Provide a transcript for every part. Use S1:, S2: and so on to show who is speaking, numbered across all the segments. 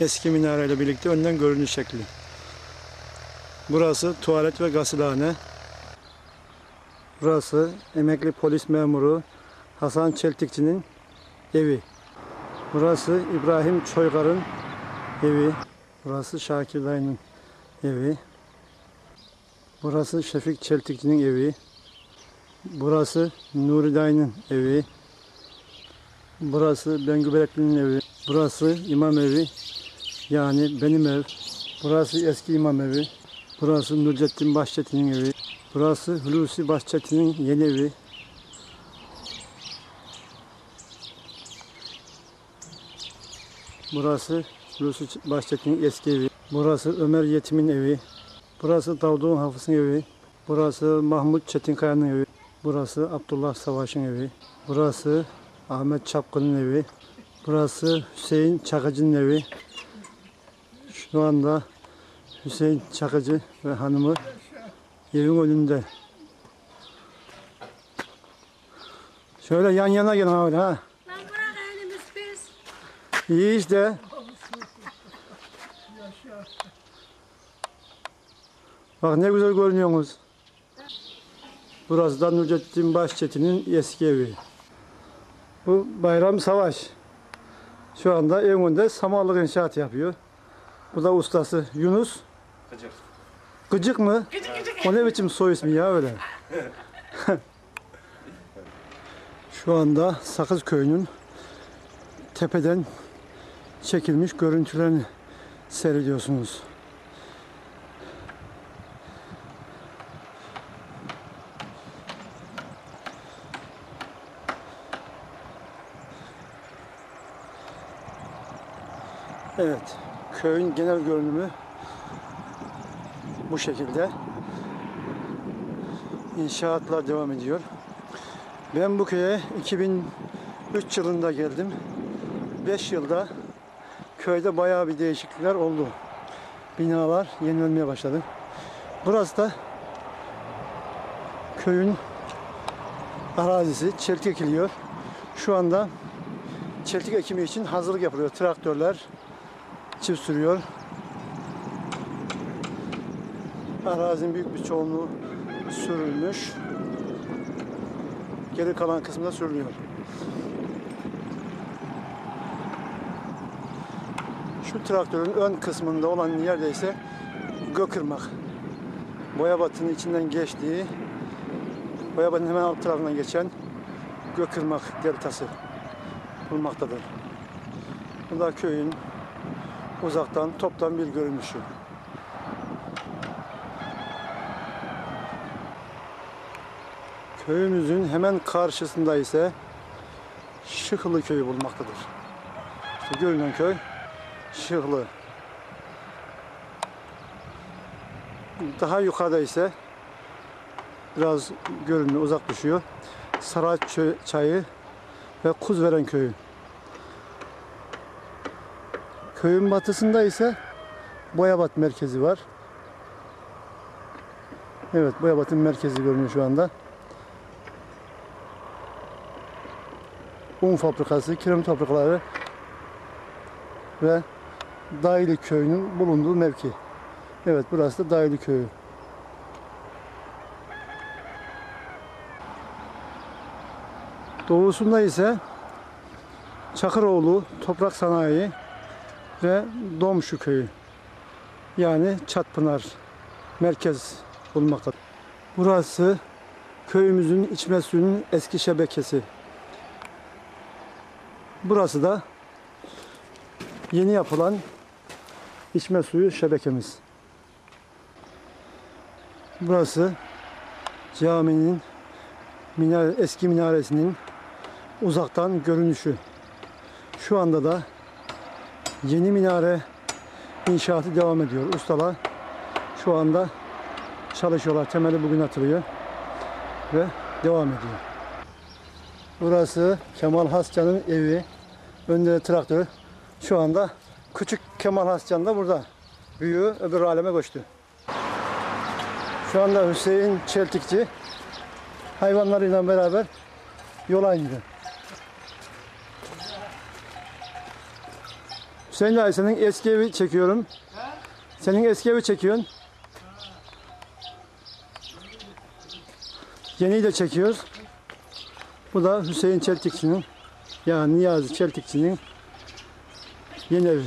S1: Eski minareyle birlikte önden görünüş şekli. Burası tuvalet ve gazilhane. Burası emekli polis memuru Hasan Çeltikçi'nin evi. Burası İbrahim Çoygar'ın evi. Burası Şakir Dayı'nın evi. Burası Şefik Çeltikçi'nin evi. Burası Nuri Dayı'nın evi. Burası Bengü Berekli'nin evi. Burası imam evi. Yani benim ev. Burası eski imam evi. Burası Nurcettin Başçetin'in evi. Burası Hulusi Başçetin'in yeni evi. Burası Hulusi Başçetin'in eski evi. Burası Ömer Yetim'in evi. Burası Davudun Hafız'ın evi. Burası Mahmut Çetinkaya'nın evi. Burası Abdullah Savaş'ın evi. Burası Ahmet Çapkın'ın evi. Burası Hüseyin Çakıcı'nın evi. Şu anda Hüseyin Çakıcı ve hanımı evin önünde. Şöyle yan yana gelin abi ha.
S2: Lan bırak elimiz pis.
S1: İyi işte. Bak ne güzel görünüyorsunuz. Burası da Nurcettin Başçetin'in eski evi. Bu Bayram Savaş. Şu anda evinde samanlık inşaat yapıyor. Bu da ustası Yunus.
S3: Gıcık.
S1: Gıcık mı? O ne biçim soy ismi ya öyle? Şu anda Sakız Köyü'nün tepeden çekilmiş görüntülerini seyrediyorsunuz. Evet, köyün genel görünümü bu şekilde. İnşaatlar devam ediyor. Ben bu köye 2003 yılında geldim. 5 yılda köyde bayağı bir değişiklikler oldu. Binalar yenilenmeye başladı. Burası da köyün arazisi. Çeltik ekiliyor. Şu anda çeltik ekimi için hazırlık yapılıyor. Traktörler çift sürüyor. Arazinin büyük bir çoğunluğu sürülmüş. Geri kalan kısmı da sürülüyor. Şu traktörün ön kısmında olan yerde ise Gökırmak. Boyabat'ın içinden geçtiği, Boyabat'ın hemen alt tarafından geçen Gökırmak deltası bulmaktadır. Bu da köyün uzaktan toptan bir görünüşü. Köyümüzün hemen karşısında ise Şıklı köyü bulmaktadır. İşte görünen köy Şıklı. Daha yukarıda ise biraz görünüyor, uzak düşüyor. Saray Çayı ve Kuzveren köyü. Köyün batısında ise Boyabat merkezi var. Evet, Boyabat'ın merkezi görünüyor şu anda. un fabrikası, kiremit fabrikaları ve Daylı köyünün bulunduğu mevki. Evet burası da Daylı köyü. Doğusunda ise Çakıroğlu Toprak Sanayi ve Domşu köyü. Yani Çatpınar merkez bulunmakta. Burası köyümüzün içme suyunun eski şebekesi. Burası da yeni yapılan içme suyu şebekemiz. Burası caminin minare, eski minaresinin uzaktan görünüşü. Şu anda da yeni minare inşaatı devam ediyor. Ustalar şu anda çalışıyorlar. Temeli bugün atılıyor ve devam ediyor. Burası Kemal Hascan'ın evi. Önde de traktör. Şu anda küçük Kemal Hascan da burada. Büyüğü öbür aleme koştu. Şu anda Hüseyin Çeltikçi hayvanlarıyla beraber yola indi. Hüseyin abi senin eski evi çekiyorum. Senin eski evi çekiyorsun. Yeniyi de çekiyoruz. Bu da Hüseyin Çeltikçi'nin yani Niyazi Çeltikçi'nin yeni evi.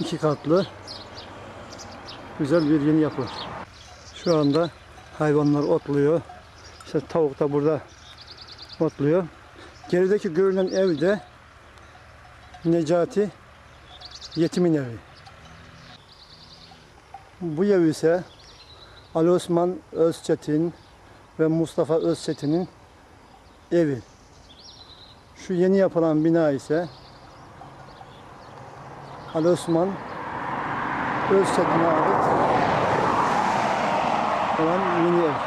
S1: İki katlı güzel bir yeni yapı. Şu anda hayvanlar otluyor. İşte tavuk da burada otluyor. Gerideki görünen ev de Necati yetimin evi. Bu ev ise Ali Osman Özçetin ve Mustafa Özçetin'in evi. Şu yeni yapılan bina ise Ali Osman Özçetin'e ait olan yeni ev.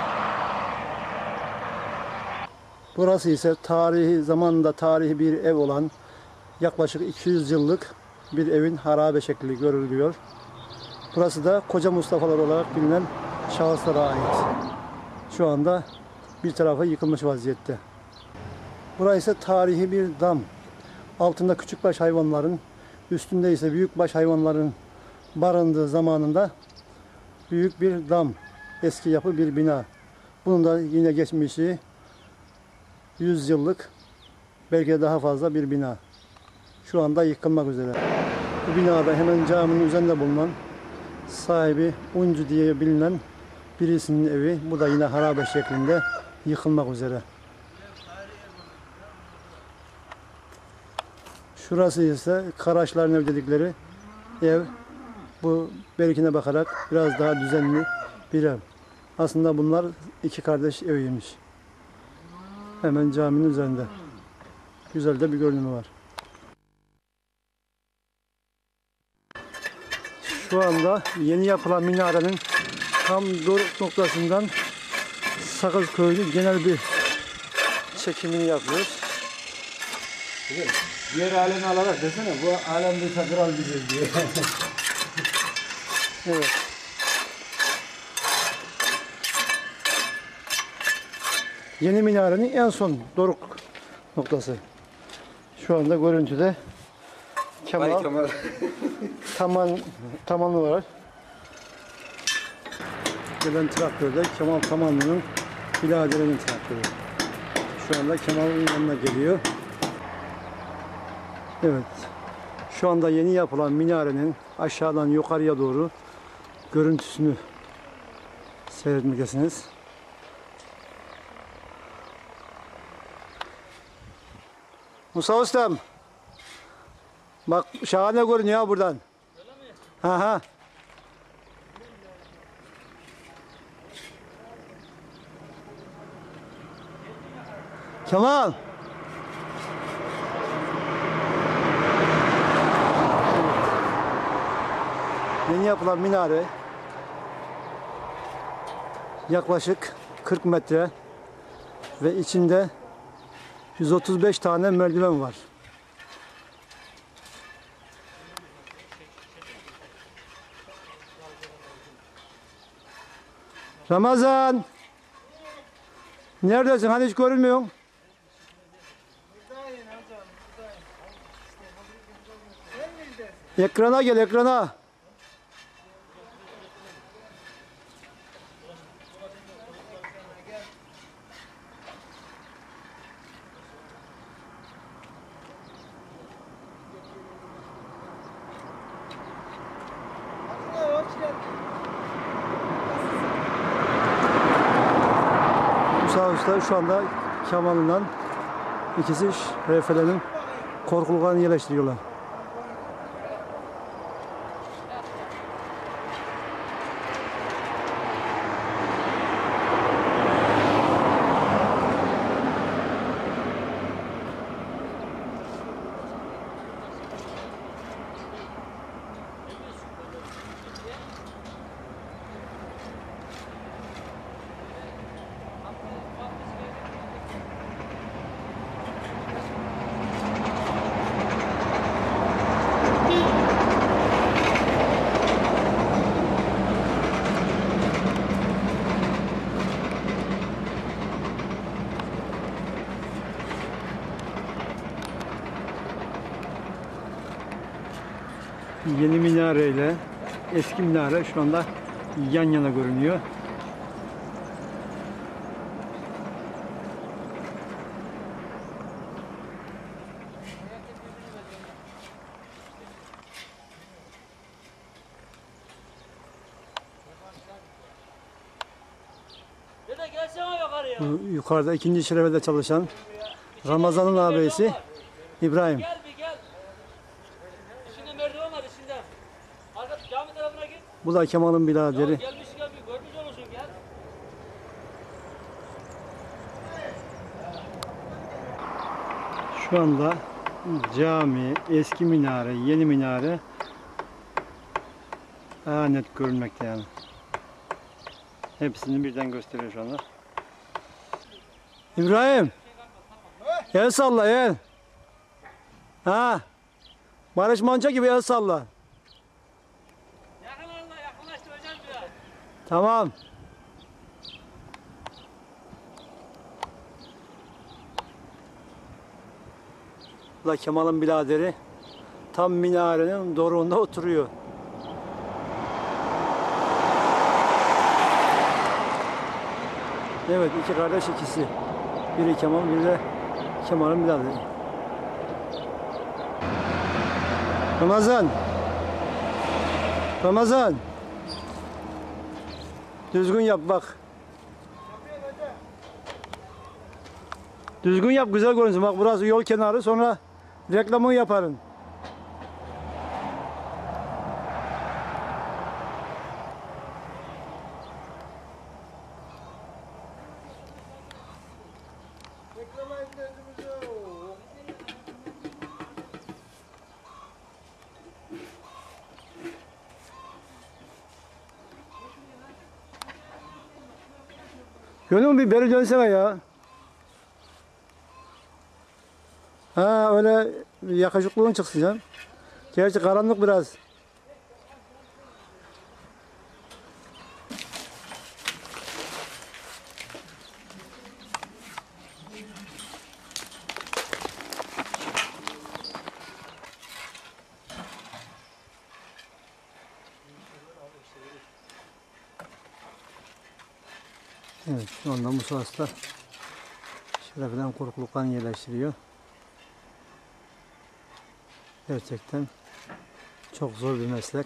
S1: Burası ise tarihi zamanında tarihi bir ev olan yaklaşık 200 yıllık bir evin harabe şekli görülüyor. Burası da Koca Mustafa'lar olarak bilinen şahıslara ait. Şu anda bir tarafı yıkılmış vaziyette. Burası ise tarihi bir dam. Altında küçükbaş hayvanların, üstünde ise büyükbaş hayvanların barındığı zamanında büyük bir dam. Eski yapı bir bina. Bunun da yine geçmişi 100 yıllık belki de daha fazla bir bina. Şu anda yıkılmak üzere. Bu binada hemen caminin üzerinde bulunan sahibi Uncu diye bilinen birisinin evi. Bu da yine harabe şeklinde yıkılmak üzere. Şurası ise Karaşların ev dedikleri ev. Bu berikine bakarak biraz daha düzenli bir ev. Aslında bunlar iki kardeş eviymiş. Hemen caminin üzerinde. Güzel de bir görünümü var. Şu anda yeni yapılan minarenin tam doruk noktasından Sakız Köyü'nün genel bir çekimini yapıyoruz.
S3: Diğer alemi alarak desene bu alemde sakral biziz diye.
S1: Evet. Yeni minarenin en son doruk noktası. Şu anda görüntüde Kemal tamam tamamı var. Gelen traktörde Kemal Tamamlı'nın biraderinin traktörü. Şu anda Kemal'in yanına geliyor. Evet. Şu anda yeni yapılan minarenin aşağıdan yukarıya doğru görüntüsünü seyretmektesiniz. Musa Ustam. Bak şahane görünüyor buradan. Ha ha. Kemal. Yeni yapılan minare yaklaşık 40 metre ve içinde 135 tane merdiven var. Ramazan. Neredesin? Hani hiç görünmüyorsun. Ekrana gel ekrana. Musa Usta şu anda Kemal'ından ikisi RF'lerin korkuluklarını yerleştiriyorlar. Yeni minare ile eski minare şu anda yan yana görünüyor. Yukarıda ikinci şerefede çalışan Ramazan'ın ağabeyisi İbrahim.
S4: Gel bir gel. İçinde merdiven var içinde. Arka cami tarafına git.
S1: Bu da Kemal'in
S4: Ya
S1: biraderi.
S4: bir görmüş olursun gel.
S1: Şu anda cami, eski minare, yeni minare daha net görünmekte yani. Hepsini birden gösteriyor şu anda. İbrahim. El salla el. Ha. Barış Manço gibi el salla. Tamam. Bu da Kemal'in biraderi tam minarenin doruğunda oturuyor. Evet iki kardeş ikisi. Biri Kemal biri de Kemal'in biraderi. Ramazan. Ramazan. Düzgün yap bak. Düzgün yap güzel görünsün. Bak burası yol kenarı sonra reklamını yaparım. Gönül bir beri dönsene ya. Ha öyle yakışıklığın çıksın canım. Gerçi karanlık biraz. Evet şu anda Musa Hasta şerefden korkuluktan yerleştiriyor. Gerçekten çok zor bir meslek.